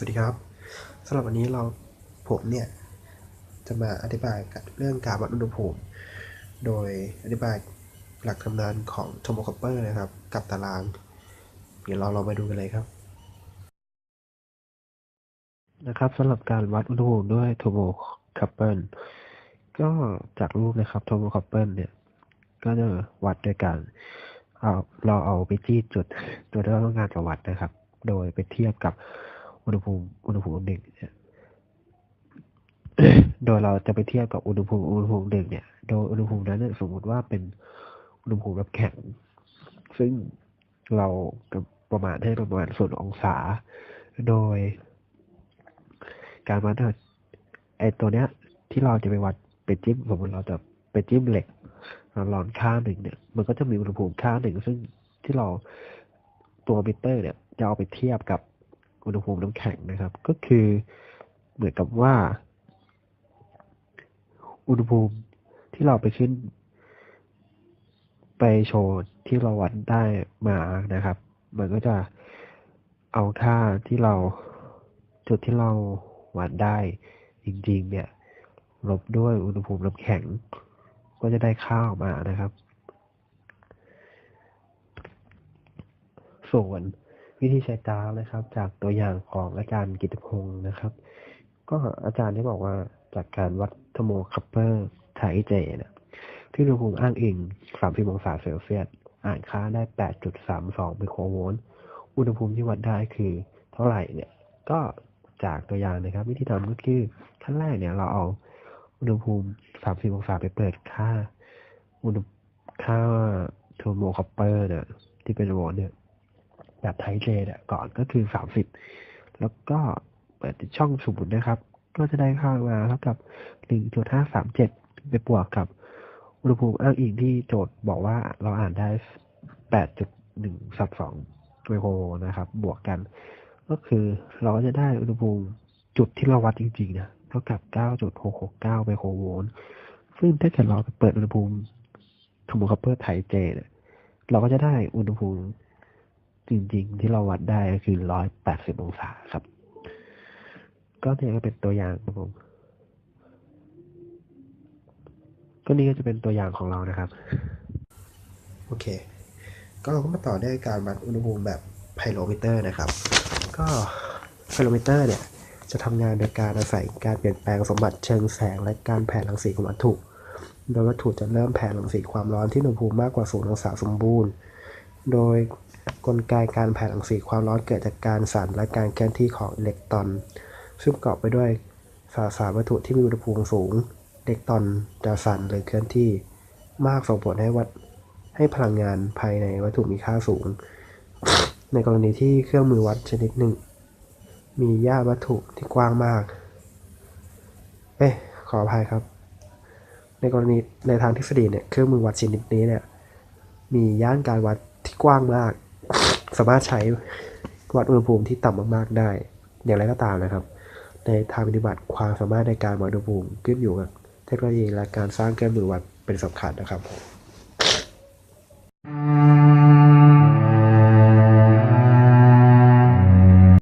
สวัสดีครับสำหรับวันนี้เราผมเนี่ย จะมาอธิบายกับเรื่องการวัดอุณหภูมิ โดยอธิบายหลักทำงานของโทโมคอปเปอร์นะครับ กับตาราง เดี๋ยวเราลองมาดูกันเลยครับ นะครับสำหรับการวัดอุณหภูมิด้วยโทโมคอปเปอร์ก็จากรูปนะครับโทโมคอปเปอร์เนี่ยก็จะวัดโดยการเอาเราเอาไปจี้จุดตัวที่เราต้องการจะวัดนะครับ โดยไปเทียบกับ อุณหภูมิอุณหภูมิหนึ่งเนี่ยโดยเราจะไปเทียบกับอุณหภูมิอุณหภูมิหนึ่งเนี่ย โดยอุณหภูมินั้นเนี่ยสมมติว่าเป็นอุณหภูมิแบบแข็ง ซึ่งเราประมาณให้ประมาณศูนย์องศา โดย การวัดไอตัวเนี้ย ที่เราจะไปวัดไปจิ้มสมมติเราจะไปจิ้มเหล็กร้อนค่าหนึ่งเนี่ย มันก็จะมีอุณหภูมิค่าหนึ่งซึ่งที่เราตัวมิเตอร์เนี่ย จะเอาไปเทียบกับ อุณหภูมิน้ำแข็งนะครับ ก็คือเหมือนกับว่า อุณหภูมิที่เราไปขึ้น ไปโชว์ที่เราวัดได้มานะครับ มันก็จะเอาค่าที่เราจุดที่เราวัดได้จริง ๆ เนี่ยลบด้วยอุณหภูมิน้ำแข็ง ก็จะได้ค่าออกมานะครับ ส่วน วิธีใช้กราฟนะครับ จากตัวอย่างของอาจารย์กิติพงศ์นะครับ ก็อาจารย์ได้บอกว่าจากการวัดเทโมคัพเปอร์ไทเจเนี่ยที่อุณหภูมิอ้างอิง 30 องศาเซลเซียส อ่านค่าได้ 8.32ไมโครโวลต์อุณหภูมิที่วัดได้คือเท่าไหร่เนี่ย ก็จากตัวอย่างนะครับ วิธีทำก็คือขั้นแรกเนี่ยเราเอาอุณหภูมิ 30 องศาไปเปิดค่า อุณหค่าเทอร์โมคัพเปอร์เนี่ยที่เป็นโวลต์เนี่ย แบบไทเจเนี่ยก่อนก็คือ 30 แล้วก็เปิดช่องสมมุตินะครับ ก็จะได้ค่ามาเท่ากับ 1.537 ไปบวกกับอุณหภูมิอ้างอิงที่โจทย์บอกว่าเราอ่านได้ 8.132ไมโครโวลต์นะครับ บวกกัน ก็คือเราจะได้อุณหภูมิจุดที่เราวัดจริงๆนะเท่ากับ 9.669ไมโครโวลต์ซึ่งถ้าเกิดเราเปิดอุณหภูมิโทโมคัพเปอร์ไทเจเนี่ยเราก็จะได้อุณหภูมิ จริงๆ ที่เราวัดได้ก็คือ180องศาครับ ก็เนี่ยก็เป็นตัวอย่างครับผมก็นี่ก็จะเป็นตัวอย่างของเรานะครับ โอเค ก็เราก็มาต่อด้วยการวัดอุณหภูมิแบบไพโรมิเตอร์นะครับ ก็ไพโรมิเตอร์เนี่ยจะทำงานโดยการอาศัยการเปลี่ยนแปลงสมบัติเชิงแสงและการแผ่รังสีของวัตถุ โดยวัตถุจะเริ่มแผ่รังสีความร้อนที่อุณหภูมิมากกว่าศูนย์องศาสมบูรณ์ โดยกลไกการแผ่รังสีความร้อนเกิดจากการสั่นและการเคลื่อนที่ของอิเล็กตรอน ซึ่งประกอบไปด้วยสสารวัตถุที่มีอุณหภูมิสูงอิเล็กตรอนจะสั่นหรือเคลื่อนที่ มากส่งผลให้วัดให้พลังงานภายในวัตถุมีค่าสูง ในกรณีที่เครื่องมือวัดชนิดหนึ่ง มีย่านวัตถุที่กว้างมาก เอ๊ะขออภัยครับ ในกรณีในทางทฤษฎีเนี่ยเครื่องมือวัดชนิดนี้เนี่ยมีย่านการวัด ที่กว้างมาก สามารถใช้วัดอุณหภูมิที่ต่ำมากๆได้ อย่างไรก็ตามนะครับ ในทางปฏิบัติความสามารถในการวัดอุณหภูมิขึ้นอยู่กับเทคโนโลยีและการสร้างเครื่องมือวัดเป็นสำคัญนะครับ